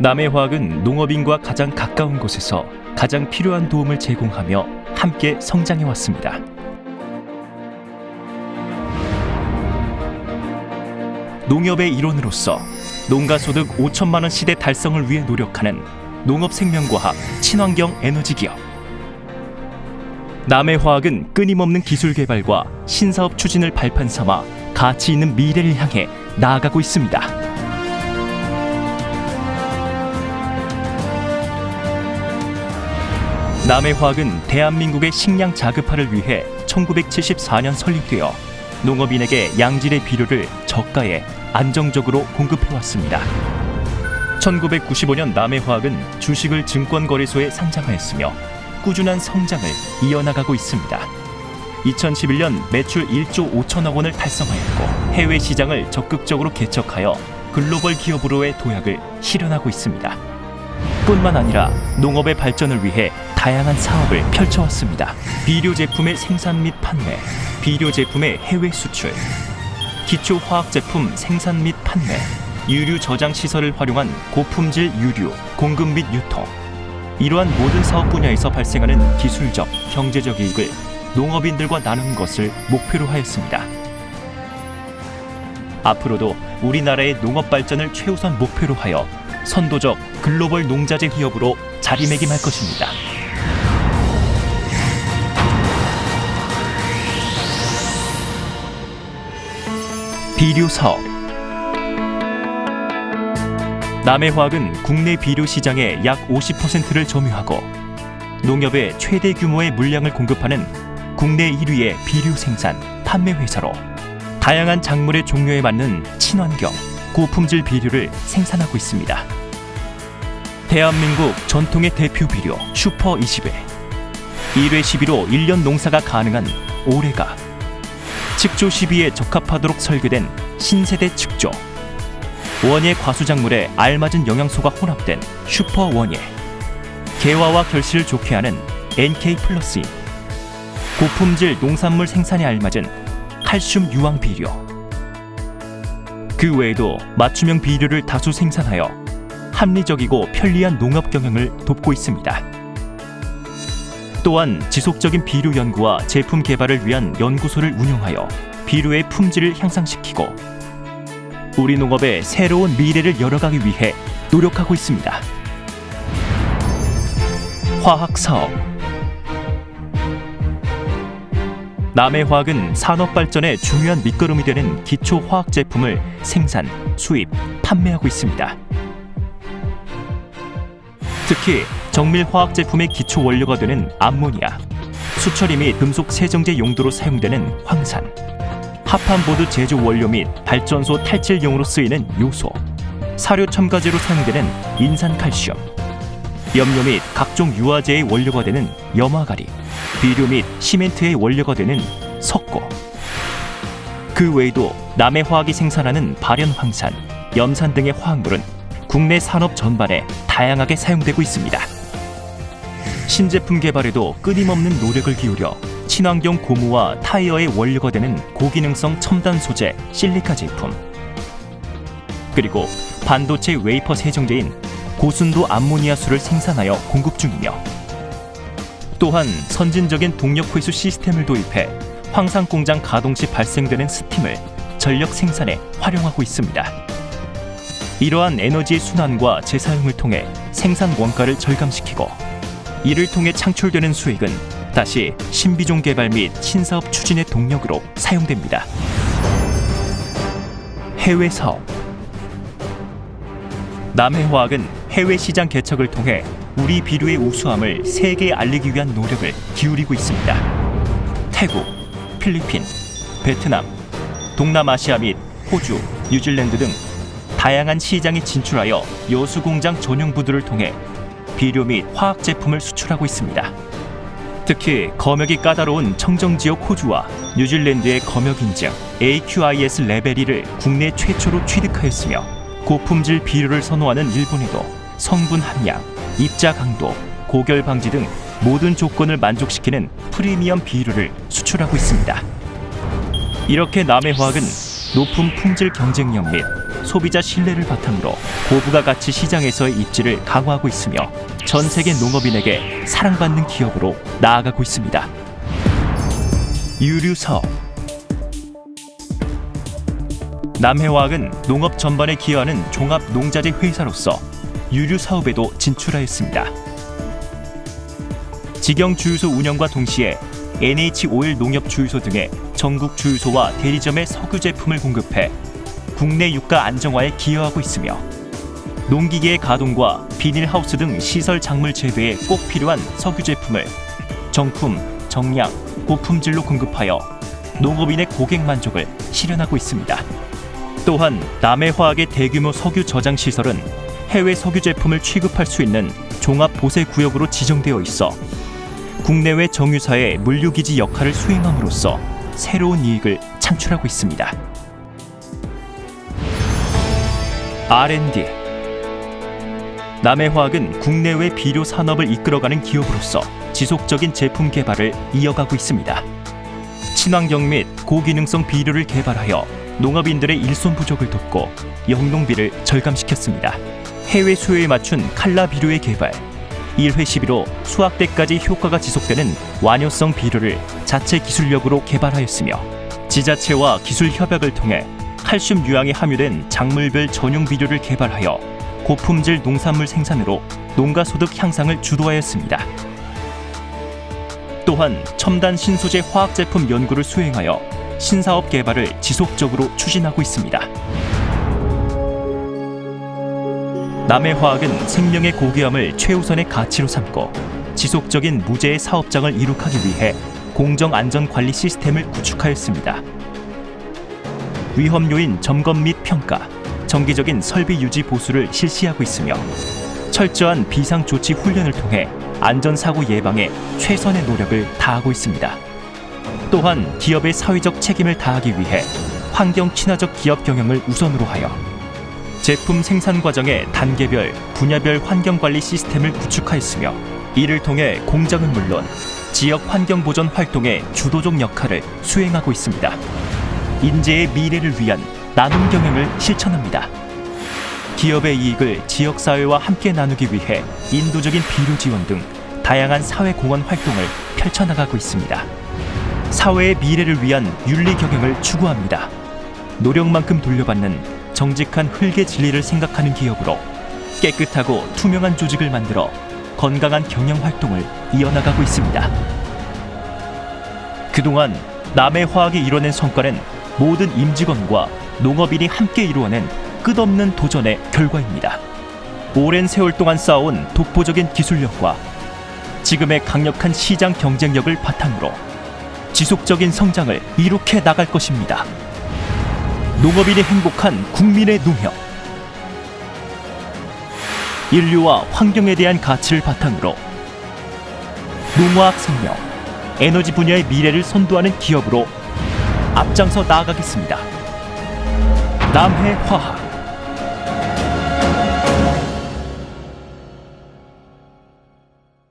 남해화학은 농업인과 가장 가까운 곳에서 가장 필요한 도움을 제공하며 함께 성장해 왔습니다. 농협의 일원으로서 농가 소득 5천만 원 시대 달성을 위해 노력하는 농업생명과학 친환경 에너지 기업. 남해화학은 끊임없는 기술 개발과 신사업 추진을 발판 삼아 가치 있는 미래를 향해 나아가고 있습니다. 남해화학은 대한민국의 식량 자급화를 위해 1974년 설립되어 농업인에게 양질의 비료를 저가에 안정적으로 공급해 왔습니다. 1995년 남해화학은 주식을 증권거래소에 상장하였으며 꾸준한 성장을 이어나가고 있습니다. 2011년 매출 1조 5천억 원을 달성하였고 해외 시장을 적극적으로 개척하여 글로벌 기업으로의 도약을 실현하고 있습니다. 뿐만 아니라 농업의 발전을 위해 다양한 사업을 펼쳐왔습니다. 비료 제품의 생산 및 판매, 비료 제품의 해외 수출, 기초 화학 제품 생산 및 판매, 유류 저장 시설을 활용한 고품질 유류 공급 및 유통. 이러한 모든 사업 분야에서 발생하는 기술적, 경제적 이익을 농업인들과 나누는 것을 목표로 하였습니다. 앞으로도 우리나라의 농업 발전을 최우선 목표로 하여 선도적 글로벌 농자재 기업으로 자리매김할 것입니다. 비료 사업 남해화학은 국내 비료 시장의 약 50%를 점유하고 농협의 최대 규모의 물량을 공급하는 국내 1위의 비료 생산 판매 회사로 다양한 작물의 종류에 맞는 친환경 고품질 비료를 생산하고 있습니다. 대한민국 전통의 대표 비료 슈퍼 20회 1회 12로 1년 농사가 가능한 올해가 측조 12에 적합하도록 설계된 신세대 측조 원예 과수작물에 알맞은 영양소가 혼합된 슈퍼 원예 개화와 결실을 좋게 하는 NK 플러스인 고품질 농산물 생산에 알맞은 칼슘 유황 비료 그 외에도 맞춤형 비료를 다수 생산하여 합리적이고 편리한 농업 경영을 돕고 있습니다. 또한 지속적인 비료 연구와 제품 개발을 위한 연구소를 운영하여 비료의 품질을 향상시키고 우리 농업의 새로운 미래를 열어가기 위해 노력하고 있습니다. 화학 사업 남해 화학은 산업 발전의 중요한 밑거름이 되는 기초 화학 제품을 생산, 수입, 판매하고 있습니다. 특히 정밀 화학 제품의 기초 원료가 되는 암모니아, 수처리 및 금속 세정제 용도로 사용되는 황산, 합판보드 제조 원료 및 발전소 탈질용으로 쓰이는 요소, 사료 첨가제로 사용되는 인산칼슘, 염료 및 각종 유화제의 원료가 되는 염화가리, 비료 및 시멘트의 원료가 되는 석고. 그 외에도 남해 화학이 생산하는 발연 황산, 염산 등의 화학물은 국내 산업 전반에 다양하게 사용되고 있습니다. 신제품 개발에도 끊임없는 노력을 기울여 친환경 고무와 타이어의 원료가 되는 고기능성 첨단 소재 실리카 제품 그리고 반도체 웨이퍼 세정제인 고순도 암모니아수를 생산하여 공급 중이며 또한 선진적인 동력 회수 시스템을 도입해 황산 공장 가동 시 발생되는 스팀을 전력 생산에 활용하고 있습니다. 이러한 에너지의 순환과 재사용을 통해 생산 원가를 절감시키고 이를 통해 창출되는 수익은 다시 신비종 개발 및 신사업 추진의 동력으로 사용됩니다. 해외 사업 남해화학은 해외 시장 개척을 통해 우리 비료의 우수함을 세계에 알리기 위한 노력을 기울이고 있습니다. 태국, 필리핀, 베트남, 동남아시아 및 호주, 뉴질랜드 등 다양한 시장에 진출하여 여수 공장 전용 부두를 통해 비료 및 화학 제품을 수출하고 있습니다. 특히 검역이 까다로운 청정 지역 호주와 뉴질랜드의 검역 인증 AQIS 레벨 1을 국내 최초로 취득하였으며 고품질 비료를 선호하는 일본에도 성분 함량, 입자 강도, 고결 방지 등 모든 조건을 만족시키는 프리미엄 비료를 수출하고 있습니다. 이렇게 남해화학은 높은 품질 경쟁력 및 소비자 신뢰를 바탕으로 고부가 가치 시장에서의 입지를 강화하고 있으며 전 세계 농업인에게 사랑받는 기업으로 나아가고 있습니다. 유류 사업 남해화학은 농업 전반에 기여하는 종합 농자재 회사로서 유류 사업에도 진출하였습니다. 직영 주유소 운영과 동시에 NH 오일 농협 주유소 등의 전국 주유소와 대리점에 석유 제품을 공급해 국내 유가 안정화에 기여하고 있으며 농기계의 가동과 비닐하우스 등 시설 작물 재배에 꼭 필요한 석유 제품을 정품, 정량, 고품질로 공급하여 농업인의 고객 만족을 실현하고 있습니다. 또한 남해화학의 대규모 석유 저장 시설은 해외 석유 제품을 취급할 수 있는 종합 보세 구역으로 지정되어 있어 국내외 정유사의 물류기지 역할을 수행함으로써 새로운 이익을 창출하고 있습니다. R&D 남해화학은 국내외 비료 산업을 이끌어가는 기업으로서 지속적인 제품 개발을 이어가고 있습니다. 친환경 및 고기능성 비료를 개발하여 농업인들의 일손 부족을 돕고 영농비를 절감시켰습니다. 해외 수요에 맞춘 칼라 비료의 개발, 1회 시비로 수확 때까지 효과가 지속되는 완효성 비료를 자체 기술력으로 개발하였으며 지자체와 기술 협약을 통해 칼슘 유황이 함유된 작물별 전용 비료를 개발하여 고품질 농산물 생산으로 농가 소득 향상을 주도하였습니다. 또한 첨단 신소재 화학 제품 연구를 수행하여 신사업 개발을 지속적으로 추진하고 있습니다. 남해 화학은 생명의 고귀함을 최우선의 가치로 삼고 지속적인 무제의 사업장을 이룩하기 위해 공정 안전 관리 시스템을 구축하였습니다. 위험 요인 점검 및 평가, 정기적인 설비 유지 보수를 실시하고 있으며 철저한 비상 조치 훈련을 통해 안전 사고 예방에 최선의 노력을 다하고 있습니다. 또한 기업의 사회적 책임을 다하기 위해 환경 친화적 기업 경영을 우선으로 하여 제품 생산 과정의 단계별, 분야별 환경 관리 시스템을 구축하였으며 이를 통해 공장은 물론 지역 환경 보전 활동의 주도적 역할을 수행하고 있습니다. 인재의 미래를 위한 나눔 경영을 실천합니다. 기업의 이익을 지역 사회와 함께 나누기 위해 인도적인 비료 지원 등 다양한 사회 공헌 활동을 펼쳐나가고 있습니다. 사회의 미래를 위한 윤리 경영을 추구합니다. 노력만큼 돌려받는 정직한 흙의 진리를 생각하는 기업으로 깨끗하고 투명한 조직을 만들어 건강한 경영 활동을 이어나가고 있습니다. 그동안 남해 화학이 이뤄낸 성과는 모든 임직원과 농업인이 함께 이루어낸 끝없는 도전의 결과입니다. 오랜 세월 동안 쌓아온 독보적인 기술력과 지금의 강력한 시장 경쟁력을 바탕으로 지속적인 성장을 이룩해 나갈 것입니다. 농업인이 행복한 국민의 농협. 인류와 환경에 대한 가치를 바탕으로 농화학 생명, 에너지 분야의 미래를 선도하는 기업으로 앞장서 나아가겠습니다. 남해 화학